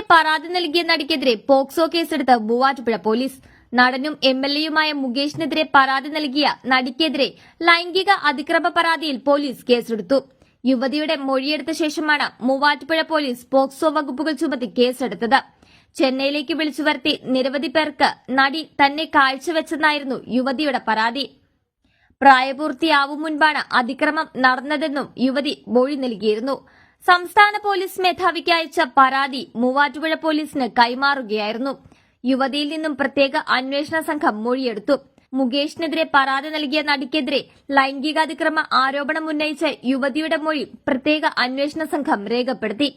മുകേഷിനെതിരെ പരാതി നൽകിയ നടിക്കെതിരെ പോക്സോ കേസെടുത്ത് മൂവാറ്റുപുഴ പോലീസ്. നടനും എം എൽ എയുമായ മുകേഷിനെതിരെ പരാതി നൽകിയ നടിക്കെതിരെ ലൈംഗിക അതിക്രമ പരാതിയിൽ പോലീസ് കേസെടുത്തു. യുവതിയുടെ മൊഴിയെടുത്ത ശേഷമാണ് മൂവാറ്റുപുഴ പോലീസ് പോക്സോ വകുപ്പുകൾ ചുമത്തി കേസെടുത്തത്. ചെന്നൈയിലേക്ക് വിളിച്ചു വരുത്തി നിരവധി പേർക്ക് നടി തന്നെ കാഴ്ചവെച്ചെന്നായിരുന്നു യുവതിയുടെ പരാതി. പ്രായപൂർത്തിയാവും മുൻപാണ് അതിക്രമം നടന്നതെന്നും യുവതി മൊഴി നൽകിയിരുന്നു. സംസ്ഥാന പോലീസ് മേധാവിക്ക് അയച്ച പരാതി മൂവാറ്റുപുഴ പോലീസിന് കൈമാറുകയായിരുന്നു. യുവതിയിൽ നിന്നും പ്രത്യേക അന്വേഷണ സംഘം മൊഴിയെടുത്തു. മുകേഷിനെതിരെ പരാതി നൽകിയ നടിക്കെതിരെ ലൈംഗികാതിക്രമ ആരോപണം ഉന്നയിച്ച യുവതിയുടെ മൊഴി പ്രത്യേക അന്വേഷണ സംഘം രേഖപ്പെടുത്തി.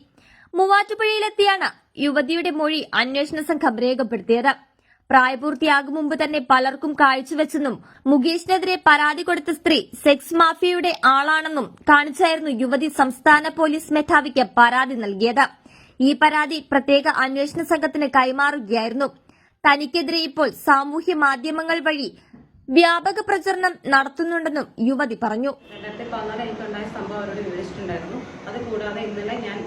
മൂവാറ്റുപുഴയിലെത്തിയാണ് യുവതിയുടെ മൊഴി അന്വേഷണ സംഘം രേഖപ്പെടുത്തിയത്. പ്രായപൂർത്തിയാകും മുമ്പ് തന്നെ പലർക്കും കാഴ്ചവെച്ചെന്നും മുകേഷിനെതിരെ പരാതി കൊടുത്ത സ്ത്രീ സെക്സ് മാഫിയയുടെ ആളാണെന്നും കാണിച്ചായിരുന്നു യുവതി സംസ്ഥാന പോലീസ് മേധാവിക്ക് പരാതി നൽകിയത്. ഈ പരാതി പ്രത്യേക അന്വേഷണ സംഘത്തിന് കൈമാറുകയായിരുന്നു. തനിക്കെതിരെ ഇപ്പോൾ സാമൂഹ്യ മാധ്യമങ്ങൾ വഴി വ്യാപക പ്രചരണം നടത്തുന്നുണ്ടെന്നും യുവതി പറഞ്ഞു. അത് കൂടാതെ ഇന്നലെ ഞാൻ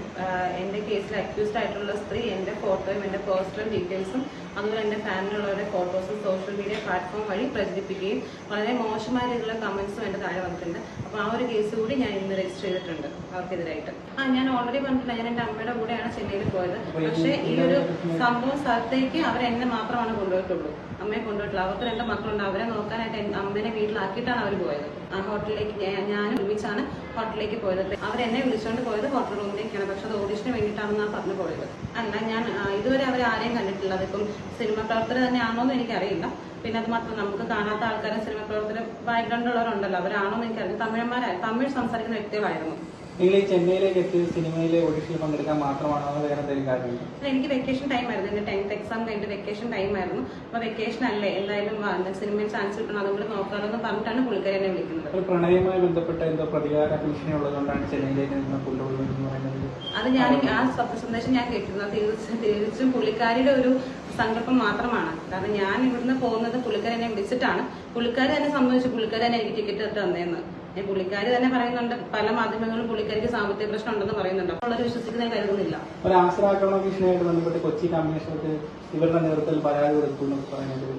എന്റെ കേസിൽ അക്യൂസ്ഡ് ആയിട്ടുള്ള സ്ത്രീ എന്റെ ഫോട്ടോയും എന്റെ പേഴ്സണൽ ഡീറ്റെയിൽസും അതുപോലെ എന്റെ ഫാമിലിയുള്ളവരുടെ ഫോട്ടോസും സോഷ്യൽ മീഡിയ പ്ലാറ്റ്ഫോം വഴി പ്രചരിപ്പിക്കുകയും വളരെ മോശമായ രീതിയിലുള്ള കമൻസും എന്റെ താഴെ വന്നിട്ടുണ്ട്. അപ്പോൾ ആ ഒരു കേസ് കൂടി ഞാൻ ഇന്ന് രജിസ്റ്റർ ചെയ്തിട്ടുണ്ട് അവർക്കെതിരായിട്ട്. ആ ഞാൻ ഓൾറെഡി പറഞ്ഞിട്ടില്ല ഞാൻ എന്റെ അമ്മയുടെ കൂടെയാണ് ചെന്നൈയിൽ പോയത്. പക്ഷേ ഈ ഒരു സംഭവ സ്ഥലത്തേക്ക് അവർ എന്നെ മാത്രമാണ് കൊണ്ടുപോയിട്ടുള്ളൂ. അമ്മയെ കൊണ്ടുപോയിട്ടുള്ളൂ. അവർക്ക് രണ്ട് മക്കളുണ്ട്. അവരെ നോക്കാനായിട്ട് അമ്മേനെ വീട്ടിലാക്കിയിട്ടാണ് അവർ പോയത്. ആ ഹോട്ടലിലേക്ക് ഞാനും ഒരുമിച്ചാണ് ഹോട്ടലിലേക്ക് പോയത്. അവരെന്നെ വിളിച്ചുകൊണ്ട് പോയത് ഹോട്ടൽ റൂമിലേക്കാണ്. പക്ഷെ അത് ഓഡിഷന് വേണ്ടിയിട്ടാണെന്നാണ് പറഞ്ഞു പോയത്. അല്ല ഞാൻ ഇതുവരെ അവരെ ആരെയും കണ്ടിട്ടില്ല. അതിപ്പം സിനിമ പ്രവർത്തകർ തന്നെയാണോ എന്ന് എനിക്കറിയില്ല. പിന്നെ അത് മാത്രം നമുക്ക് കാണാത്ത ആൾക്കാരെ സിനിമ പ്രവർത്തകർ ബാക്ക്ഗ്രൗണ്ട് ഉള്ളവരുണ്ടല്ലോ. അവരാണോ എന്ന് എനിക്കറിയില്ല. തമിഴന്മാരായി തമിഴ് സംസാരിക്കുന്ന വ്യക്തികളായിരുന്നു. നിങ്ങൾ ഈ ചെന്നൈയിലേക്ക് എത്തി സിനിമയിലെ ഓഡിഷനിൽ പങ്കെടുക്കാൻ മാത്രമാണോ വേറെ എന്തെങ്കിലും കാര്യം? എനിക്ക് വെക്കേഷൻ ടൈം ആയിരുന്നു. എന്റെ ടെൻത്ത് എക്സാം കഴിഞ്ഞ് വെക്കേഷൻ ടൈം ആയിരുന്നു. അപ്പൊ വെക്കേഷൻ അല്ലേ? എന്തായാലും സിനിമയിൽ ചാൻസ് കിട്ടണം അതും കൂടെ നോക്കാറെന്ന് പറഞ്ഞിട്ടാണ് പുള്ളിക്കാരി എന്നെ വിളിക്കുന്നത്. ഒരു പ്രണയവുമായി ബന്ധപ്പെട്ട എന്തോ പ്രതികാര ഭീഷണി ഉള്ളതുകൊണ്ടാണ് ചെന്നൈയിലേക്ക് നിന്ന് കൊണ്ടുപോകുന്നത് എന്ന് പറയുന്നത്. അത് ഞാൻ ആ സന്ദേശം ഞാൻ കേട്ടിരുന്നു. തീർച്ചയായും പുള്ളിക്കാരിയുടെ ഒരു സങ്കല്പം മാത്രമാണ്. കാരണം ഞാൻ ഇവിടുന്ന് പോകുന്നത് പുള്ളിക്കാരി എന്നെ വിളിച്ചിട്ടാണ്. പുള്ളിക്കാരി തന്നെ സംബന്ധിച്ച് പുള്ളിക്കാരി തന്നെ എനിക്ക് ടിക്കറ്റ് തന്നേന്ന്. ഏ, പുള്ളിക്കാരി തന്നെ പറയുന്നുണ്ട്. പല മാധ്യമങ്ങളും പുള്ളിക്കാരിക്ക് സാമ്പത്തിക പ്രശ്നം ഉണ്ടെന്ന് പറയുന്നുണ്ട്. അപ്പോൾ അവർ വിശ്വസിക്കുന്ന കരുതുന്നില്ല. ഒരു ആശ്രാക്രമണ ഭീഷണിയായിട്ട് ബന്ധപ്പെട്ട് കൊച്ചി കമ്മീഷണർക്ക് ഇവരുടെ നേതൃത്വത്തിൽ പരാതി കൊടുത്തു എന്നൊക്കെ പറയുന്നത്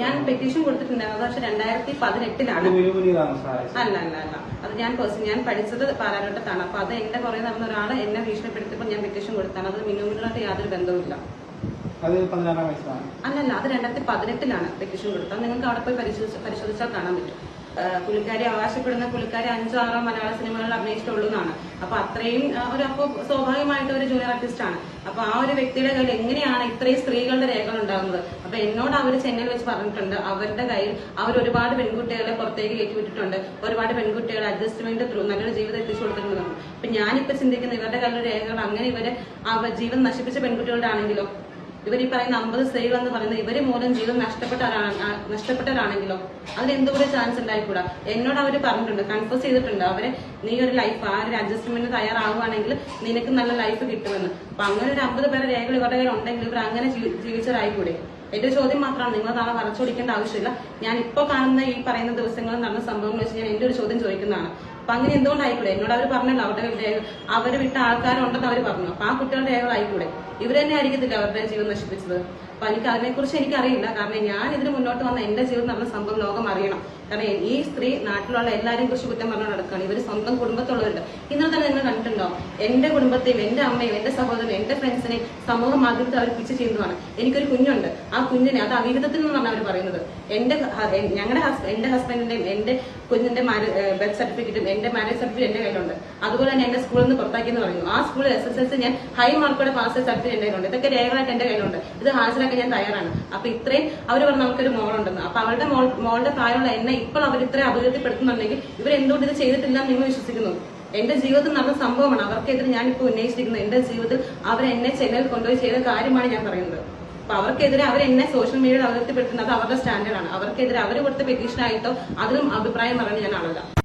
ഞാൻ പെറ്റീഷൻ കൊടുത്തിട്ടുണ്ടായിരുന്നു. പക്ഷെ രണ്ടായിരത്തി പതിനെട്ടിലാണ് അല്ല അല്ല അല്ല. അത് ഞാൻ ഞാൻ പഠിച്ചത് പാലാരോട്ടത്താണ്. അപ്പൊ അത് എന്റെ പുറകെ നടന്ന ഒരാൾ എന്നെ ഭീഷണിപ്പെടുത്തിയപ്പോൾ ഞാൻ പെറ്റീഷൻ കൊടുത്താണ്. അത് മിനുമിനുമായിട്ട് യാതൊരു ബന്ധവുമില്ല. അല്ലല്ല അത് രണ്ടായിരത്തി പതിനെട്ടിലാണ് പെറ്റീഷൻ കൊടുത്തത് നിങ്ങൾക്ക് അവിടെ പോയി പരിശോധിച്ച് പരിശോധിച്ചാൽ കാണാൻ പറ്റും. പുള്ളിക്കാരി അവകാശപ്പെടുന്ന പുള്ളിക്കാരി അഞ്ചാറോ മലയാള സിനിമകളിൽ അഭിനയിച്ചിട്ടുള്ളൂ എന്നാണ് അപ്പൊ അത്രയും ഒരു അപ്പോൾ സ്വാഭാവികമായിട്ട് ഒരു ജൂനിയർ ആർട്ടിസ്റ്റ് ആണ്. അപ്പൊ ആ ഒരു വ്യക്തിയുടെ കയ്യിൽ എങ്ങനെയാണ് ഇത്രയും സ്ത്രീകളുടെ രേഖകൾ ഉണ്ടാകുന്നത്? അപ്പൊ എന്നോട് അവർ ചെന്നൈയിൽ വെച്ച് പറഞ്ഞിട്ടുണ്ട്. അവരുടെ കയ്യിൽ അവർ ഒരുപാട് പെൺകുട്ടികളെ പുറത്തേക്ക് കയറ്റി വിട്ടിട്ടുണ്ട്. ഒരുപാട് പെൺകുട്ടികളെ അഡ്ജസ്റ്റ്മെന്റ് ത്രൂ നല്ലൊരു ജീവിതം എത്തിച്ചു കൊടുത്തിട്ടുണ്ടെന്നാണ്. അപ്പൊ ഞാനിപ്പോ ചിന്തിക്കുന്ന ഇവരുടെ കയ്യിലുള്ള രേഖകൾ അങ്ങനെ ഇവരെ ജീവൻ നശിപ്പിച്ച പെൺകുട്ടികളുടെ ആണെങ്കിലോ ഇവർ ഈ പറയുന്ന അമ്പത് സ്ത്രീകൾ എന്ന് പറയുന്നത് ഇവർ മൂലം ജീവിതം നഷ്ടപ്പെട്ടവരാണ് നഷ്ടപ്പെട്ടവരാണെങ്കിലോ അതിന് എന്തുകൂടെ ചാൻസ് ഉണ്ടായിക്കൂടാ? എന്നോട് അവർ പറഞ്ഞിട്ടുണ്ട് കൺഫേസ് ചെയ്തിട്ടുണ്ട്. അവർ നീ ഒരു ലൈഫ് ആ ഒരു അഡ്ജസ്റ്റ്മെന്റ് തയ്യാറാവുകയാണെങ്കിൽ നിനക്ക് നല്ല ലൈഫ് കിട്ടുമെന്ന്. അപ്പൊ അങ്ങനെ ഒരു അമ്പത് പേരെ രേഖകൾ ഇവരുടെ കയ്യിൽ ഉണ്ടെങ്കിൽ ഇവർ അങ്ങനെ ജീവി- ജീവിച്ചവരായിക്കൂടെ? എന്റെ ചോദ്യം മാത്രമാണ് നിങ്ങൾ നാളെ വളച്ചൊടിക്കേണ്ട ആവശ്യമില്ല. ഞാൻ ഇപ്പോൾ കാണുന്ന ഈ പറയുന്ന ദിവസങ്ങളിൽ നടന്ന സംഭവങ്ങൾ വെച്ച് ഞാൻ എന്റെ ഒരു ചോദ്യം ചോദിക്കുന്നതാണ്. അപ്പൊ അങ്ങനെ എന്തുകൊണ്ടായിക്കൂടെ? എന്നോട് അവർ പറഞ്ഞല്ലോ അവരുടെ അവർ വിട്ട ആൾക്കാരുണ്ടെന്ന് അവർ പറഞ്ഞു. അപ്പൊ ആ കുട്ടികളുടെ രേഖകളായിക്കൂടെ ഇവർ തന്നെ ആയിരിക്കത്തില്ല അവരുടെ ജീവൻ നശിപ്പിച്ചത്? അപ്പൊ എനിക്ക് അതിനെക്കുറിച്ച് എനിക്കറിയില്ല. കാരണം ഞാൻ ഇതിന് മുന്നോട്ട് വന്ന എന്റെ ജീവിതം നമ്മൾ സംഭവം ലോകം അറിയണം. കാരണം ഈ സ്ത്രീ നാട്ടിലുള്ള എല്ലാവരെയും കുറിച്ച് കുറ്റം പറഞ്ഞു നടക്കുകയാണ്. ഇവർ സ്വന്തം കുടുംബത്തുള്ളവരുണ്ട്. ഇന്നലെ തന്നെ നിങ്ങൾ കണ്ടിട്ടുണ്ടോ? എന്റെ കുടുംബത്തെയും എന്റെ അമ്മയും എന്റെ സഹോദരനും എന്റെ ഫ്രണ്ട്സിനെയും സമൂഹ മാധ്യമത്തിൽ അവർ പിച്ച് ചെയ്യുന്നതാണ്. എനിക്കൊരു കുഞ്ഞുണ്ട്. ആ കുഞ്ഞിനെ അത് അവിഹിതത്തിൽ നിന്നാണ് അവർ പറയുന്നത്. എന്റെ ഞങ്ങളുടെ എന്റെ ഹസ്ബൻഡിന്റെയും എന്റെ കുഞ്ഞിന്റെ ബർത്ത് സർട്ടിഫിക്കറ്റും എന്റെ മാരേജ് സർട്ടിഫിക്കറ്റ് എന്റെ കയ്യിലുണ്ട്. അതുപോലെ തന്നെ എന്റെ സ്കൂളിൽ നിന്ന് പുറത്താക്കി എന്ന് പറയുന്നു. ആ സ്കൂളിൽ എസ് എസ് എൽ സി ഞാൻ ഹൈ മാർക്കോടെ പാസ് സർട്ടിഫിക്കറ്റ് എന്റെ കയ്യിലുണ്ട്. ഇതൊക്കെ രേഖകളായിട്ട് എന്റെ കയ്യിലുണ്ട്. ഇത് ഹാജരാക്കാൻ ഞാൻ തയ്യാറാണ്. അപ്പൊ ഇത്രയും അവർ പറഞ്ഞ നമുക്കൊരു മോളുണ്ടെന്ന്. അപ്പൊ അവളുടെ മോൾ മോളുടെ പ്രായമുള്ള എന്നെ ഇപ്പോൾ അവർ ഇത്രയും അപകീർത്തിപ്പെടുത്തുന്നുണ്ടെങ്കിൽ ഇവർ എന്തുകൊണ്ട് ഇത് ചെയ്തിട്ടില്ല നിങ്ങൾ വിശ്വസിക്കുന്നു? എന്റെ ജീവിതത്തിൽ നടന്ന സംഭവമാണ്. അവർക്കെതിരെ ഞാൻ ഇപ്പോൾ ഉന്നയിച്ചിരിക്കുന്നത് എന്റെ ജീവിതത്തിൽ അവർ എന്നെ ചെന്നൈയിൽ കൊണ്ടുപോയി ചെയ്ത കാര്യമാണ് ഞാൻ പറയുന്നത്. അപ്പൊ അവർക്കെതിരെ അവർ എന്നെ സോഷ്യൽ മീഡിയയിൽ അവതരിപ്പെടുത്തുന്നത് അവരുടെ സ്റ്റാൻഡേർഡാണ് അവർക്കെതിരെ അവർ കൊടുത്ത പെറ്റീഷനായിട്ടോ അതിലും അഭിപ്രായം പറയാൻ ഞാൻ ആളല്ല.